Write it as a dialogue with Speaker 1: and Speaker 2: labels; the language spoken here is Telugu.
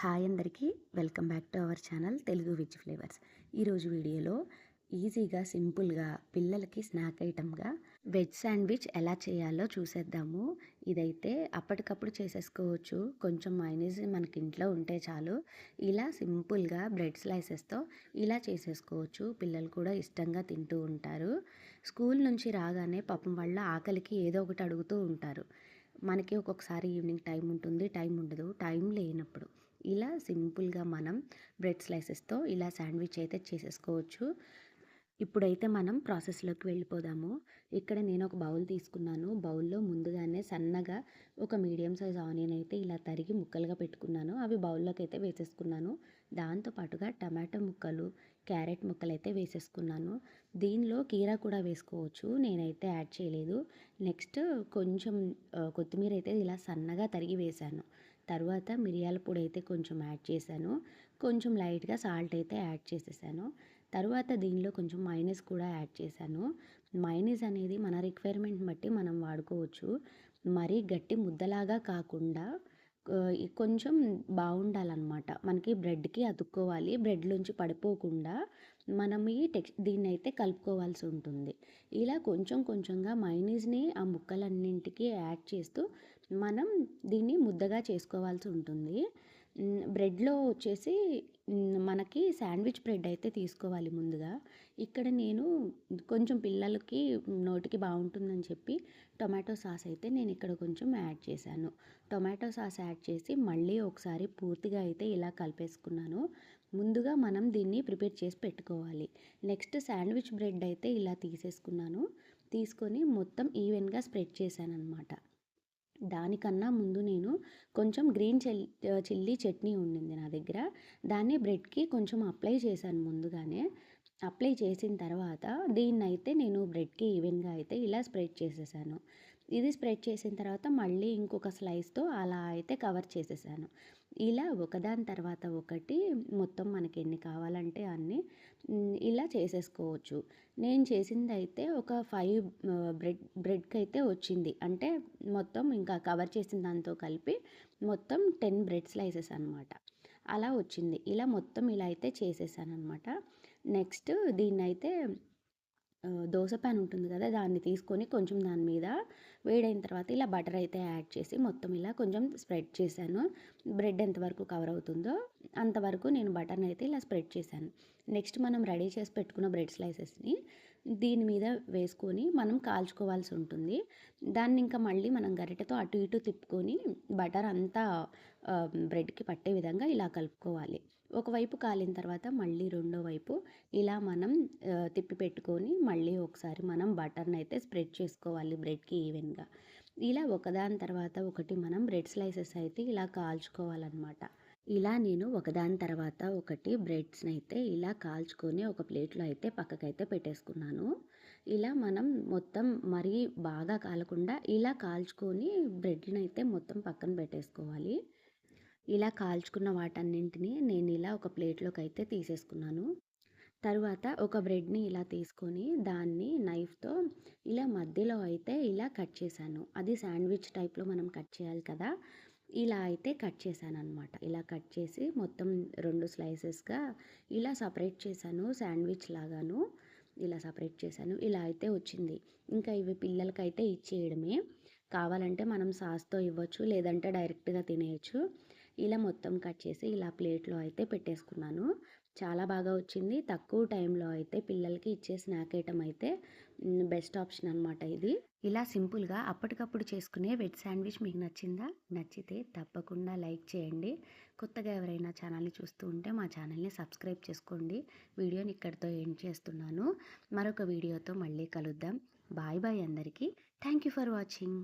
Speaker 1: హాయ్ అందరికీ welcome back to our channel Telugu with flavours. ఈరోజు వీడియోలో ఈజీగా సింపుల్గా పిల్లలకి స్నాక్ ఐటమ్గా వెజ్ శాండ్విచ్ ఎలా చేయాలో చూసేద్దాము. ఇదైతే అప్పటికప్పుడు చేసేసుకోవచ్చు. కొంచెం మైనీస్ మనకి ఇంట్లో ఉంటే చాలు. ఇలా సింపుల్గా బ్రెడ్ స్లైసెస్తో ఇలా చేసేసుకోవచ్చు. పిల్లలు కూడా ఇష్టంగా తింటూ ఉంటారు. స్కూల్ నుంచి రాగానే పాపం వాళ్ళ ఆకలికి ఏదో ఒకటి అడుగుతూ ఉంటారు. మనకి ఒక్కొక్కసారి ఈవినింగ్ టైం ఉంటుంది. టైం ఉండదు. టైం లేనప్పుడు. ఇలా సింపుల్గా మనం బ్రెడ్ స్లైసెస్తో ఇలా శాండ్విచ్ అయితే చేసేసుకోవచ్చు. ఇప్పుడైతే మనం ప్రాసెస్లోకి వెళ్ళిపోదాము. ఇక్కడ నేను ఒక బౌల్ తీసుకున్నాను. బౌల్లో ముందుగానే సన్నగా ఒక మీడియం సైజ్ ఆనియన్ అయితే ఇలా తరిగి ముక్కలుగా పెట్టుకున్నాను. అవి బౌల్లోకి అయితే వేసేసుకున్నాను. దాంతోపాటుగా టమాటో ముక్కలు క్యారెట్ ముక్కలు అయితే వేసేసుకున్నాను. దీనిలో కీరా కూడా వేసుకోవచ్చు నేనైతే యాడ్ చేయలేదు. నెక్స్ట్ కొంచెం కొత్తిమీర అయితే ఇలా సన్నగా తరిగి వేశాను. తర్వాత మిరియాల పొడి అయితే కొంచెం యాడ్ చేశాను. కొంచెం లైట్గా సాల్ట్ అయితే యాడ్ చేసేసాను. తర్వాత దీనిలో కొంచెం మైనస్ కూడా యాడ్ చేశాను. మైనస్ అనేది మన రిక్వైర్మెంట్ బట్టి మనం వాడుకోవచ్చు. మరీ గట్టి ముద్దలాగా కాకుండా కొంచెం బాగుండాలన్నమాట. మనకి బ్రెడ్కి అతుక్కోవాలి. బ్రెడ్లోంచి పడిపోకుండా మనం ఈ టెక్స్ దీన్ని అయితే కలుపుకోవాల్సి ఉంటుంది. ఇలా కొంచెం కొంచెంగా మైనీస్ని ఆ ముక్కలన్నింటికి యాడ్ చేస్తూ మనం దీన్ని ముద్దగా చేసుకోవాల్సి ఉంటుంది. బ్రెడ్లో వచ్చేసి మనకి శాండ్విచ్ బ్రెడ్ అయితే తీసుకోవాలి ముందుగా. ఇక్కడ నేను కొంచెం పిల్లలకి నోటికి బాగుంటుందని చెప్పి టొమాటో సాస్ అయితే నేను ఇక్కడ కొంచెం యాడ్ చేశాను. టొమాటో సాస్ యాడ్ చేసి మళ్ళీ ఒకసారి పూర్తిగా అయితే ఇలా కలిపేసుకున్నాను. ముందుగా మనం దీన్ని ప్రిపేర్ చేసి పెట్టుకోవాలి. నెక్స్ట్ శాండ్విచ్ బ్రెడ్ అయితే ఇలా తీసేసుకున్నాను. తీసుకొని మొత్తం ఈవెన్గా స్ప్రెడ్ చేశాను అనమాట దానికన్నా ముందు నేను కొంచెం గ్రీన్ చెల్ చిల్లీ చట్నీ ఉండింది నా దగ్గర. దాన్ని బ్రెడ్కి కొంచెం అప్లై చేశాను ముందుగానే. అప్లై చేసిన తర్వాత దీన్నైతే నేను బ్రెడ్కి ఈవెన్గా అయితే ఇలా స్ప్రెడ్ చేసేసాను. ఇది స్ప్రెడ్ చేసిన తర్వాత మళ్ళీ ఇంకొక స్లైస్తో అలా అయితే కవర్ చేసేసాను. ఇలా ఒకదాని తర్వాత ఒకటి మొత్తం మనకి ఎన్ని కావాలంటే అన్ని ఇలా చేసేసుకోవచ్చు. నేను చేసింది అయితే ఒక ఫైవ్ బ్రెడ్ బ్రెడ్కి అయితే వచ్చింది. అంటే మొత్తం ఇంకా కవర్ చేసిన దాంతో కలిపి మొత్తం టెన్ బ్రెడ్ స్లైసెస్ అనమాట అలా వచ్చింది. ఇలా మొత్తం ఇలా అయితే చేసేసాను అనమాట నెక్స్ట్ దీన్ని అయితే దోశ ప్యాన్ ఉంటుంది కదా దాన్ని తీసుకొని కొంచెం దాని మీద వేడైన తర్వాత ఇలా బటర్ అయితే యాడ్ చేసి మొత్తం ఇలా కొంచెం స్ప్రెడ్ చేశాను. బ్రెడ్ ఎంతవరకు కవర్ అవుతుందో అంతవరకు నేను బటర్ని అయితే ఇలా స్ప్రెడ్ చేశాను. నెక్స్ట్ మనం రెడీ చేసి పెట్టుకున్న బ్రెడ్ స్లైసెస్ని దీని మీద వేసుకొని మనం కాల్చుకోవాల్సి ఉంటుంది. దాన్ని ఇంకా మళ్ళీ మనం గరిటెతో అటు ఇటు తిప్పుకొని బటర్ అంతా బ్రెడ్కి పట్టే విధంగా ఇలా కలుపుకోవాలి. ఒకవైపు కాలిన తర్వాత మళ్ళీ రెండో వైపు ఇలా మనం తిప్పి పెట్టుకొని మళ్ళీ ఒకసారి మనం బటర్ని అయితే స్ప్రెడ్ చేసుకోవాలి బ్రెడ్కి ఈవెన్గా. ఇలా ఒకదాని తర్వాత ఒకటి మనం బ్రెడ్ స్లైసెస్ అయితే ఇలా కాల్చుకోవాలన్నమాట. ఇలా నేను ఒకదాని తర్వాత ఒకటి బ్రెడ్స్ని అయితే ఇలా కాల్చుకొని ఒక ప్లేట్లో అయితే పక్కకైతే పెట్టేసుకున్నాను. ఇలా మనం మొత్తం మరీ బాగా కాలకుండా ఇలా కాల్చుకొని బ్రెడ్ని అయితే మొత్తం పక్కన పెట్టేసుకోవాలి. ఇలా కాల్చుకున్న వాటన్నింటినీ నేను ఇలా ఒక ప్లేట్లోకి అయితే తీసేసుకున్నాను. తర్వాత ఒక బ్రెడ్ని ఇలా తీసుకొని దాన్ని నైఫ్తో ఇలా మధ్యలో అయితే ఇలా కట్ చేశాను. అది శాండ్విచ్ టైప్లో మనం కట్ చేయాలి కదా! ఇలా అయితే కట్ చేశాను అనమాట ఇలా కట్ చేసి మొత్తం రెండు స్లైసెస్గా ఇలా సపరేట్ చేశాను. శాండ్విచ్ లాగాను ఇలా సపరేట్ చేశాను. ఇలా అయితే వచ్చింది. ఇంకా ఇవి పిల్లలకైతే ఇచ్చేయడమే. కావాలంటే మనం సాస్తో ఇవ్వచ్చు లేదంటే డైరెక్ట్గా తినేయచ్చు. ఇలా మొత్తం కట్ చేసి ఇలా ప్లేట్లో అయితే పెట్టేసుకున్నాను. చాలా బాగా వచ్చింది. తక్కువ టైంలో అయితే పిల్లలకి ఇచ్చే స్నాక్ ఐటమ్ అయితే బెస్ట్ ఆప్షన్ అనమాట ఇది. ఇలా సింపుల్గా అప్పటికప్పుడు చేసుకునే వెజ్ శాండ్విచ్ మీకు నచ్చిందా? నచ్చితే తప్పకుండా లైక్ చేయండి. కొత్తగా ఎవరైనా ఛానల్ని చూస్తూ ఉంటే మా ఛానల్ని సబ్స్క్రైబ్ చేసుకోండి. వీడియోని ఇక్కడితో ఎండ్ చేస్తున్నాను. మరొక వీడియోతో మళ్ళీ కలుద్దాం. బాయ్ బాయ్ అందరికీ. Thank you for watching.